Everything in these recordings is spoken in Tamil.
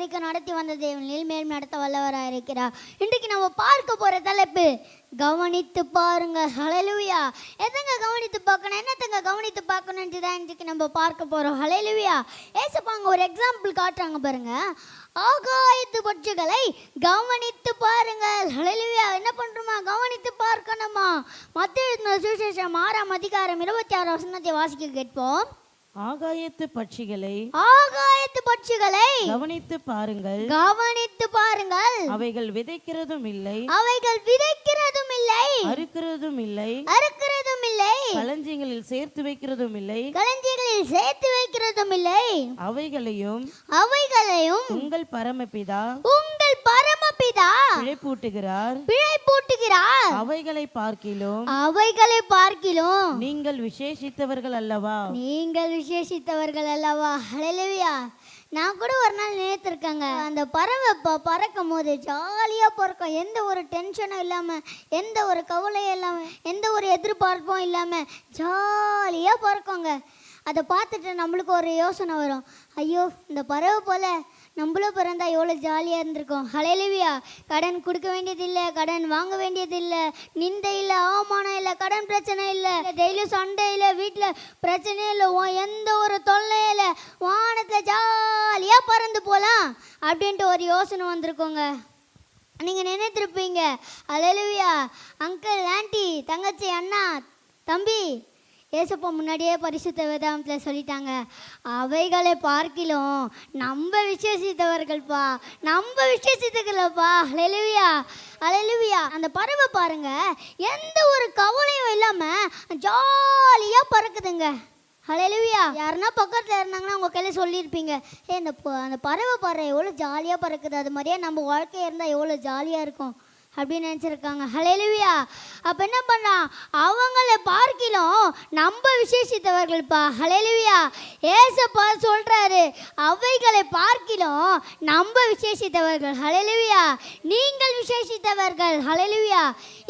இதுவரைக்கும் நடத்தி வந்த தேவனில் மேல் நடத்த வல்லவராக இருக்கிறார். இன்றைக்கு நம்ம பார்க்க போற தலைப்பு கவனித்து பாருங்க. ஹலலுவியா எதங்க கவனித்து பார்க்கணும்? என்னத்தங்க கவனித்து பார்க்கணும்னு தான் இன்றைக்கு நம்ம பார்க்க போறோம். ஹலலுவியா ஏசப்பாங்க ஒரு எக்ஸாம்பிள் காட்டுறாங்க பாருங்க. ஆகாயத்து பட்சிகளை கவனித்து பாருங்கள் ஹலலுவியா என்ன பண்ணுறோமா கவனித்து பார்க்கணுமா? மத்திய சுசேஷம் ஆறாம் அதிகாரம் இருபத்தி ஆறு வசனத்தை வாசிக்க கேட்போம். ஆகாயத்து பட்சிகளை ஆகாயத்து பட்சிகளை கவனித்து பாருங்கள். கவனித்து பாருங்கள். அவைகள் விதைக்கிறதும் இல்லை. அவைகள் விதைக்கிறதும் இல்லை. அறுக்கிறதும் இல்லை. அறுக்கிறதும் இல்லை. களஞ்சியங்களில் சேர்த்து வைக்கிறதும் இல்லை. களஞ்சியங்களில் சேர்த்து வைக்கிறதும் இல்லை. அவைகளையும் அவைகளையும் உங்கள் பரமபிதா உங்கள் பரமபிதா பிழைப்பூட்டுகிறார். பிழை பூட்டுகிறார் அவைகளை பார்க்கிலும் அவைகளை பார்க்கிலும் நீங்கள் விசேஷித்தவர்கள் அல்லவா? நீங்கள் விசேஷித்தவர்கள் அல்லவா? ஹalleluya. நான் கூட ஒரு நாள் நினைத்திருக்கேங்க. அந்த பறவை ப பறக்கும் போது ஜாலியாக பறக்கும். எந்த ஒரு டென்ஷனும் இல்லாமல் எந்த ஒரு கவலையும் இல்லாமல் எந்த ஒரு எதிர்பார்ப்பும் இல்லாமல் ஜாலியாக பறக்குங்க. அதை பார்த்துட்டு நம்மளுக்கு ஒரு யோசனை வரும். ஐயோ இந்த பறவை போல நம்மளும் பிறந்தா எவ்வளோ ஜாலியாக இருந்திருக்கோம். ஹalleluya கடன் கொடுக்க வேண்டியதில்லை கடன் வாங்க வேண்டியதில்லை நிந்தை இல்லை அவமானம் இல்லை கடன் பிரச்சனை இல்லை டெய்லியும் சண்டை இல்லை வீட்டில் பிரச்சனை இல்லை உன் எந்த ஒரு தொல்லையும் இல்லை. வானத்தில் ஜாலியாக பறந்து போகலாம் அப்படின்ட்டு ஒரு யோசனை வந்திருக்கோங்க. நீங்கள் நினைத்திருப்பீங்க. அலலுவியா அங்கிள் ஆண்டி தங்கச்சி அண்ணா தம்பி ஏசப்பா முன்னாடியே பரிசுத்த வேதாமத்தில் சொல்லிட்டாங்க அவைகளை பார்க்கிலும் நம்ம விசேஷித்தவர்கள்ப்பா நம்ம விசேஷித்தர்களப்பா அலலுவியா அலலுவியா அந்த பறவை பாருங்க எந்த ஒரு கவலையும் இல்லாமல் ஜாலியாக பறக்குதுங்க. ஹalleluya. யாருன்னா பக்கத்தில் இருந்தாங்கன்னா உங்கள் கையில் சொல்லியிருப்பீங்க ஏ இந்த ப- அந்த பறவை பாரு எவ்வளோ ஜாலியாக பறக்குது. அது மாதிரியே நம்ம வாழ்க்கையாக இருந்தால் எவ்வளோ ஜாலியாக இருக்கும். அப்படின்னு நினச்சிருக்காங்க. ஹalleluya அப்போ என்ன பண்ணான் அவங்கள பார்க்கிலும் நம்ம விசேஷித்தவர்கள்ப்பா. ஹalleluya ஏசப்பா சொல்கிறாரு அவைகளை பார்க்கிலும் நம்ம விசேஷித்தவர்கள். ஹalleluya நீங்கள் விசேஷித்தவர்கள். ஹalleluya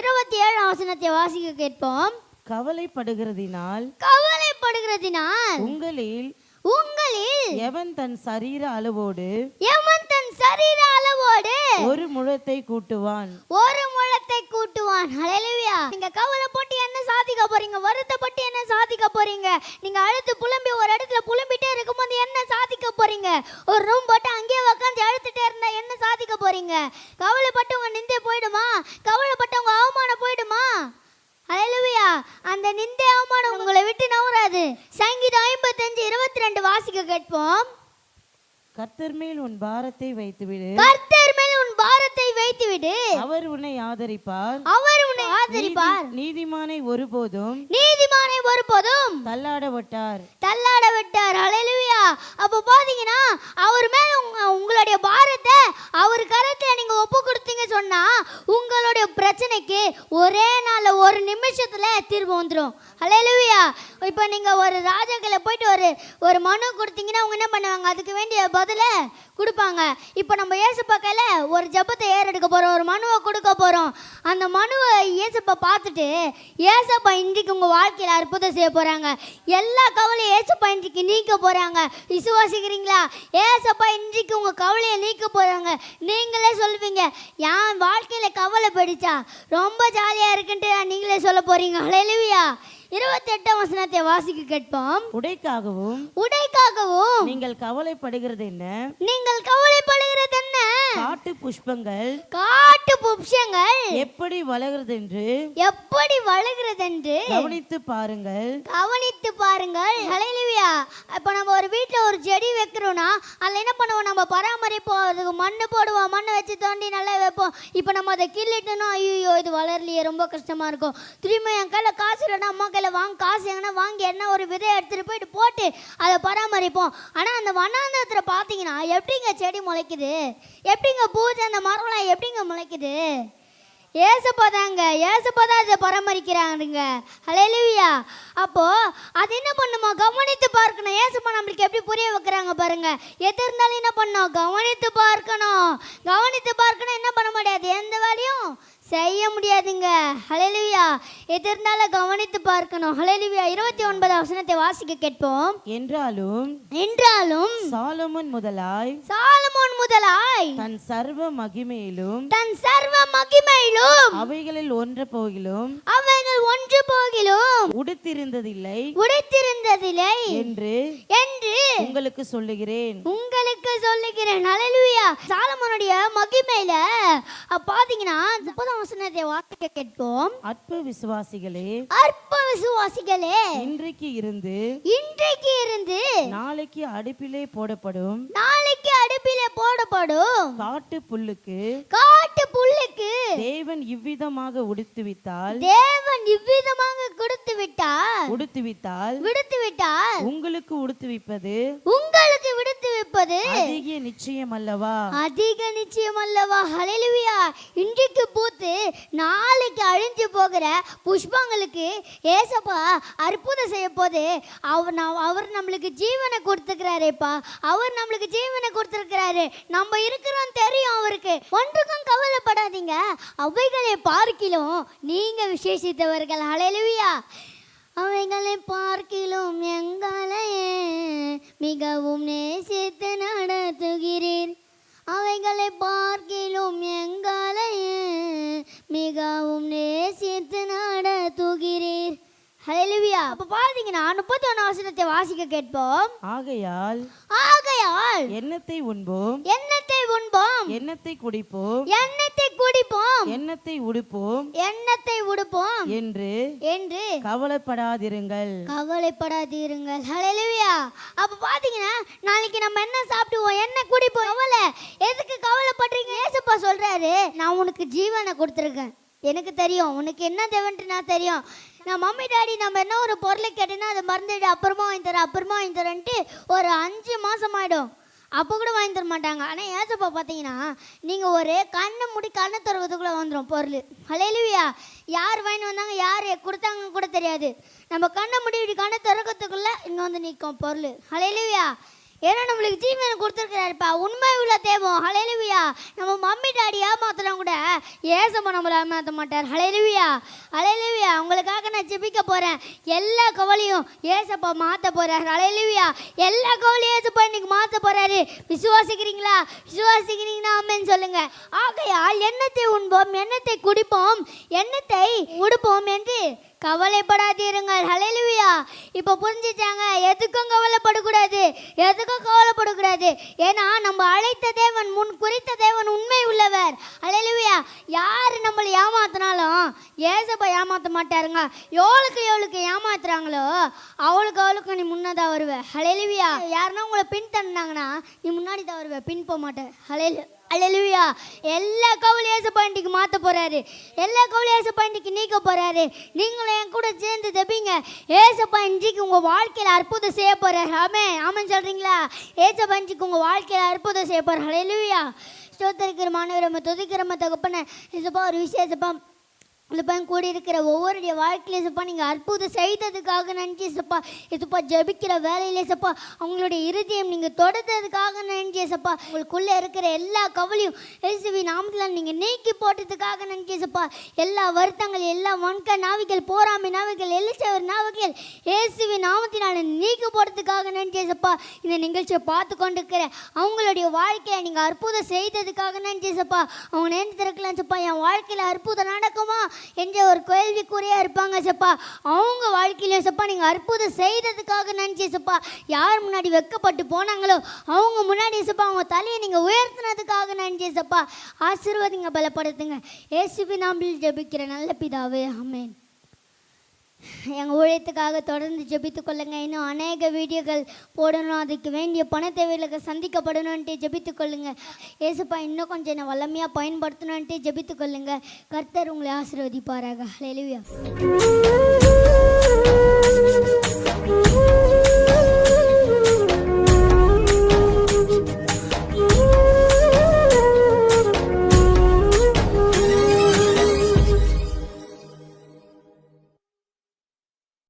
இருபத்தி ஏழாம் வசனத்தை வாசிக்க கேட்போம். கவலைப்படுகிறதினால் கவலைப்படுகிறதினால் உங்களில் உங்களில் எவன் தன் சரீர அளவோடு? எவன் தன் சரீர அளவோடு? ஒரு முழத்தை கூட்டுவான். ஒரு முழத்தை கூட்டுவான். ஹalleluya நீங்க கவலைப்பட்டு என்ன சாதிக்க போறீங்க? வருத்தப்பட்டு என்ன சாதிக்க போறீங்க? நீங்க அழுத்து புலம்பி ஒரு இடத்துல புலம்பிட்டே இருக்கும்போது என்ன சாதிக்க போறீங்க? ஒரு ரூம் போட்டு அங்கேயே உட்காந்து அழுத்துட்டே இருந்தா என்ன சாதிக்க போறீங்க? கவலைப்பட்டு உங்க நிந்தை போயிடுமா கவலைப்பட்டு உங்க அவமானம் போயிடுமா ஹalleluya அந்த நிந்தை அவமானம் உங்களை விட்டு நவராது சங்கீதம் ஐம்பத்தஞ்சு இருபத்தி ரெண்டு வாசிக்க கேட்போம். கர்த்தர் மேல் உன் பாரத்தை வைத்துவிடு. கர்த்தர் மேல் உன் பாரத்தை வைத்துவிடு. அவர் உன்னை ஆதரிப்பார். அவர் உன்னை ஆதரிப்பார். நீதி- நீதிமானை ஒருபோதும் நீதிமானை ஒருபோதும் தள்ளாட விட்டார். தள்ளாட விட்டார். ஹalleluya அப்போ பாத்தீங்கன்னா அவர் மேல உங்க உங்களுடைய பாரத்தை அவர் கரத்துல நீங்க ஒப்பு கொடுத்தீங்க சொன்னா உங்களுடைய பிரச்சனைக்கு ஒரே நாள்ல ஒரு நிமிஷத்துல தீர்வு வந்துடும் ஹalleluya இப்போ நீங்கள் ஒரு ராஜாக்களை போயிட்டு ஒரு ஒரு மனு கொடுத்தீங்கன்னா அவங்க என்ன பண்ணுவாங்க? அதுக்கு வேண்டிய பதிலை கொடுப்பாங்க. இப்போ நம்ம ஏசப்பா கையில ஒரு ஜெபத்தை ஏறெடுக்க போகிறோம் ஒரு மனுவை கொடுக்க போகிறோம் அந்த மனுவை ஏசப்பா பார்த்துட்டு ஏசப்பா இன்றைக்கு உங்கள் வாழ்க்கையில் அற்புதம் செய்ய போகிறாங்க எல்லா கவலையும் ஏசப்பா இன்றைக்கு நீக்க போகிறாங்க விசுவாசிக்கிறீங்களா? ஏசப்பா இன்றைக்கு உங்கள் கவலையை நீக்க போகிறாங்க நீங்களே சொல்லுவீங்க என் வாழ்க்கையில் கவலை படிச்சா ரொம்ப ஜாலியாக இருக்குன்ட்டு நீங்களே சொல்ல போகிறீங்க ஹalleluya இருபத்தி எட்டாம் வசனத்தை வாசிக்க கேட்போம். உடைக்காகவும் உடைக்காகவும் நீங்கள் கவலைப்படுகிறது என்ன? நீங்கள் கவலைப்படுகிறது என்ன? காட்டு புஷ்பங்கள் காட்டு புப்ஷங்கள் எப்படி வளர்கிறது என்று எப்படி வளர்கிறதென்று கவனித்து பாருங்கள். கவனித்து பாருங்கள். இப்போ நம்ம ஒரு வீட்டில் ஒரு செடி வைக்கிறோம்னா அதில் என்ன பண்ணுவோம்? நம்ம பராமரிப்போம். அதுக்கு மண் போடுவோம். மண்ணை வச்சு தோண்டி நல்லா வைப்போம். இப்போ நம்ம அதை கிள்ளிட்டோம்னா ஐயோ இது வளரலையே. ரொம்ப கஷ்டமாக இருக்கும். திரும்ப என் கையில் காசு இல்லைன்னா அம்மா கையில் வாங்க காசு எங்கன்னா வாங்கி என்ன ஒரு விதை எடுத்துகிட்டு போயிட்டு போட்டு அதை பராமரிப்போம். ஆனால் அந்த வண்ணாந்தரத்தில் பார்த்தீங்கன்னா எப்படிங்க செடி முளைக்குது? எப்படிங்க பூஜை அந்த மரம்லாம் எப்படிங்க முளைக்குது? ஏசப்பா தாங்க ஏசப்பா தான் அதை பராமரிக்கிறாங்க ஹalleluya அப்போ அது என்ன பண்ணுமா? கவனித்து பார்க்கணும். ஏசப்பா நம்மளுக்கு எப்படி புரிய வைக்கிறாங்க பாருங்க. எது இருந்தாலும் என்ன பண்ணும்? கவனித்து பார்க்கணும். கவனித்து பார்க்கணும். என்ன பண்ண முடியாது? எந்த வேலையும் செய்ய முடியாதுங்க. ஹalleluya. எது இருந்தாலும் கவனித்து பார்க்கணும். ஹalleluya. இருபத்தி ஒன்பதாம் வசனத்தை வாசிக்க கேட்போம். என்றாலும் என்றாலும் சாலமோன் முதலாய் சாலமோன் முதலாய் தன் சர்வ மகிமையிலும் தன் சர்வ மகிமையிலும் அவைகளில் ஒன்ற போகிலும் அவைகள் ஒன்று போகிலும் உடுத்திருந்ததில்லை உடைத்திருந்ததில்லை என்று என்று உங்களுக்கு சொல்லுகிறேன். உங்களுக்கு சொல்லுகிறேன். ஹalleluya சாலமோனுடைய மகிமையில பாத்தீங்கன்னா முப்பதாம் வசனத்தை வாசிக்க கேட்போம். அற்ப விசுவாசிகளே அற்ப விசுவாசிகளே இன்றைக்கு இருந்து இன்றைக்கு இருந்து நாளைக்கு அடுப்பிலே போடப்படும் நாளைக்கு அடுப்பிலே போடப்படும். காட்டு புல்லுக்கு காட்டு புல்லுக்கு தேவன் இவ்விதமாக உடுத்துவித்தால் தேவன் இவ்விதமாக கொடுத்து விட்டார் உடுத்துவித்தால் விடுத்து விட்டார் உங்களுக்கு உடுத்துவிப்பது? உங்களுக்கு விடுத்து வைப்பது அதிக நிச்சயம் அல்லவா அதிக நிச்சயம் அல்லவா ஹalleluya. இன்றைக்கு பூத்து நாளைக்கு அழிஞ்சு போகிற புஷ்பங்களுக்கு ஏசப்பா அற்புதம் செய்ய போது அவர் அவர் நம்மளுக்கு ஜீவனை கொடுத்துக்கிறாரேப்பா. அவர் நம்மளுக்கு ஜீவனை கொடுத்துருக்கிறாரு. நம்ம இருக்கிறோம் தெரியும் அவருக்கு. ஒன்றுக்கும் கவலைப்படாதீங்க. அவைகளை பார்க்கிலும் நீங்க விசேஷித்தவர்கள். ஹalleluya. அவைகளை பார்க்கிலும் எங்களையே மிகவும் நேசித்து நடத்துகிறீர். அவைகளை பார்க்கிலும் எங்களையே மிகவும் நேசித்து நடத்துகிறீர். ஹalleluya அப்ப பாத்தீங்கன்னா முப்பத்தி ஒன்று வசனத்தை வாசிக்க கேட்போம். ஆகையால் ஆகையால் எண்ணத்தை உண்போம்? எண்ணத்தை உண்போம். எண்ணத்தை குடிப்போம்? எண்ணத்தை குடிப்போம்? எண்ணத்தை உடுப்போம்? எண்ணத்தை உடுப்போம்? என்று என்று கவலைப்படாதிருங்கள். கவலைப்படாதீருங்கள். ஹalleluya அப்ப பாத்தீங்கன்னா நாளைக்கு நம்ம என்ன சாப்பிடுவோம்? என்ன குடிப்போம்? கவலை எதுக்கு கவலைப்படுறீங்க? ஏசப்பா சொல்றாரு நான் உனக்கு ஜீவனை கொடுத்துருக்கேன். எனக்கு தெரியும். உனக்கு என்ன தேவைன்ட்டு நான் தெரியும். நான் மம்மி டாடி நம்ம என்ன ஒரு பொருளை கேட்டேன்னா அதை மறந்துட்டு அப்புறமா வாங்கி தரேன் அப்புறமா வாங்கி தரேன்ட்டு ஒரு அஞ்சு மாசம் ஆயிடும் அப்போ கூட வாங்கி தர மாட்டாங்க. ஆனால் ஏசப்பா பார்த்தீங்கன்னா நீங்கள் ஒரு கண்ணை முடி கண்ணை தருவதுக்குள்ளே வந்துடும் பொருள். அலையிலுவியா யார் வாங்கி வந்தாங்க யார் கொடுத்தாங்க கூட தெரியாது. நம்ம கண்ணை முடி இப்படி கண்ணை திறக்கிறதுக்குள்ளே இங்கே வந்து நிற்கும் பொருள். அலையிலுவியா ஏன்னா நம்மளுக்கு ஜீவன் கொடுத்துருக்கிறாருப்பா. உண்மை உள்ள தேவம். ஹalleluya நம்ம மம்மி டாடி ஏமாத்துறவங்க கூட ஏசப்பா நம்மளை ஏமாற்ற மாட்டார். ஹalleluya ஹalleluya உங்களுக்காக நான் ஜெபிக்க போகிறேன் எல்லா கவலையும் ஏசப்பா மாற்ற போகிறார் ஹalleluya எல்லா கவலையும் ஏசப்பா இன்னைக்கு மாற்ற போகிறாரு விசுவாசிக்கிறீங்களா? விசுவாசிக்கிறீங்கன்னா அம்மேன்னு சொல்லுங்கள் ஆகையால் எண்ணத்தை உண்போம்? எண்ணத்தை குடிப்போம்? எண்ணத்தை உடுப்போம் என்று கவலைப்படாதீருங்கள். ஹலெலுவியா இப்போ புரிஞ்சுச்சாங்க? எதுக்கும் கவலைப்படக்கூடாது. எதுக்கும் கவலைப்படக்கூடாது. ஏன்னா நம்ம அழைத்த தேவன் முன் குறித்த தேவன் உண்மை உள்ளவர். ஹலெலுவியா யார் நம்மளை ஏமாத்தினாலும் ஏசப்பா ஏமாற்ற மாட்டாருங்க. எவளுக்கு எவளுக்கு ஏமாத்துறாங்களோ அவளுக்கு அவளுக்கு நீ முன்னதாக வருவ. ஹலெலுவியா யாருன்னா உங்களை பின் தந்தாங்கன்னா நீ முன்னாடி தான் வருவ. பின் போக மாட்டேன் ஹலெலு அல்லேலூயா எல்லா கவலையும் ஏசப்பா மாற்ற போறாரு. எல்லா கவலையும் ஏசப்பா இன்னைக்கு நீக்க போகிறாரு நீங்களும் என் கூட சேர்ந்து தப்பிங்க ஏசப்பா உங்கள் வாழ்க்கையில் அற்புதம் செய்ய போகிறாரு ஆமே ஆமாம் சொல்கிறீங்களா ஏசப்பா உங்கள் வாழ்க்கையில் அற்புதம் செய்ய போறாரு. அல்லேலூயா ஸ்தோத்தரிக்கிற மாணவரம்ம துதிக்கிறம தகப்பன. ஏசப்பா ஒரு விசேஷப்பா இதுப்பா கூட இருக்கிற ஒவ்வொருடைய வாழ்க்கையில சப்பா நீங்கள் அற்புதம் செய்ததுக்காக நன்றி சப்பா இதுப்பா ஜெபிக்கிற வேலையிலே சப்பா அவங்களுடைய இருதயம் நீங்கள் தொடர்ந்ததுக்காக நன்றி சப்பா உங்களுக்குள்ளே இருக்கிற எல்லா கவலையும் எசுவி நாமத்தில் நீங்கள் நீக்கி போட்டதுக்காக நன்றி சப்பா எல்லா வருத்தங்கள் எல்லா வன்க நாவிகள் போராமை நாவிகள் எலிச்சவர் நாவிகள் இயேசுவி நாமத்தினால் நீக்கி போடுறதுக்காக நன்றி சப்பா இந்த நிகழ்ச்சியை பார்த்து கொண்டிருக்கிற அவங்களுடைய வாழ்க்கையை நீங்கள் அற்புதம் செய்ததுக்காக நன்றி சப்பா அவங்க நேரத்திருக்கலாம் சப்பா என் வாழ்க்கையில் அற்புதம் நடக்குமா? என்ற ஒரு கேள்விக்குறியாக இருப்பாங்க சப்பா. அவங்க வாழ்க்கையிலையும் சப்பா நீங்கள் அற்புதம் செய்ததுக்காக நினச்சி சப்பா யார் முன்னாடி வெக்கப்பட்டு போனாங்களோ அவங்க முன்னாடி சப்பா அவங்க தலையை நீங்கள் உயர்த்தினதுக்காக நினச்சி சப்பா. ஆசீர்வாதிங்க பலப்படுத்துங்க. ஏசுபி நாம்பில் ஜபிக்கிற நல்ல பிதாவே அமேன் எங்கள் ஊழியத்துக்காக தொடர்ந்து ஜெபித்து கொள்ளுங்க. இன்னும் அநேக வீடியோக்கள் போடணும். அதுக்கு வேண்டிய பண தேவைகளுக்கு சந்திக்கப்படணும்ன்ட்டு ஜெபித்து கொள்ளுங்க. ஏசுப்பா இன்னும் கொஞ்சம் என்னை வல்லமையாக பயன்படுத்தணும்ன்ட்டு ஜெபித்து கொள்ளுங்க. கர்த்தர் உங்களை ஆசீர்வதிப்பாராக. ஹalleluya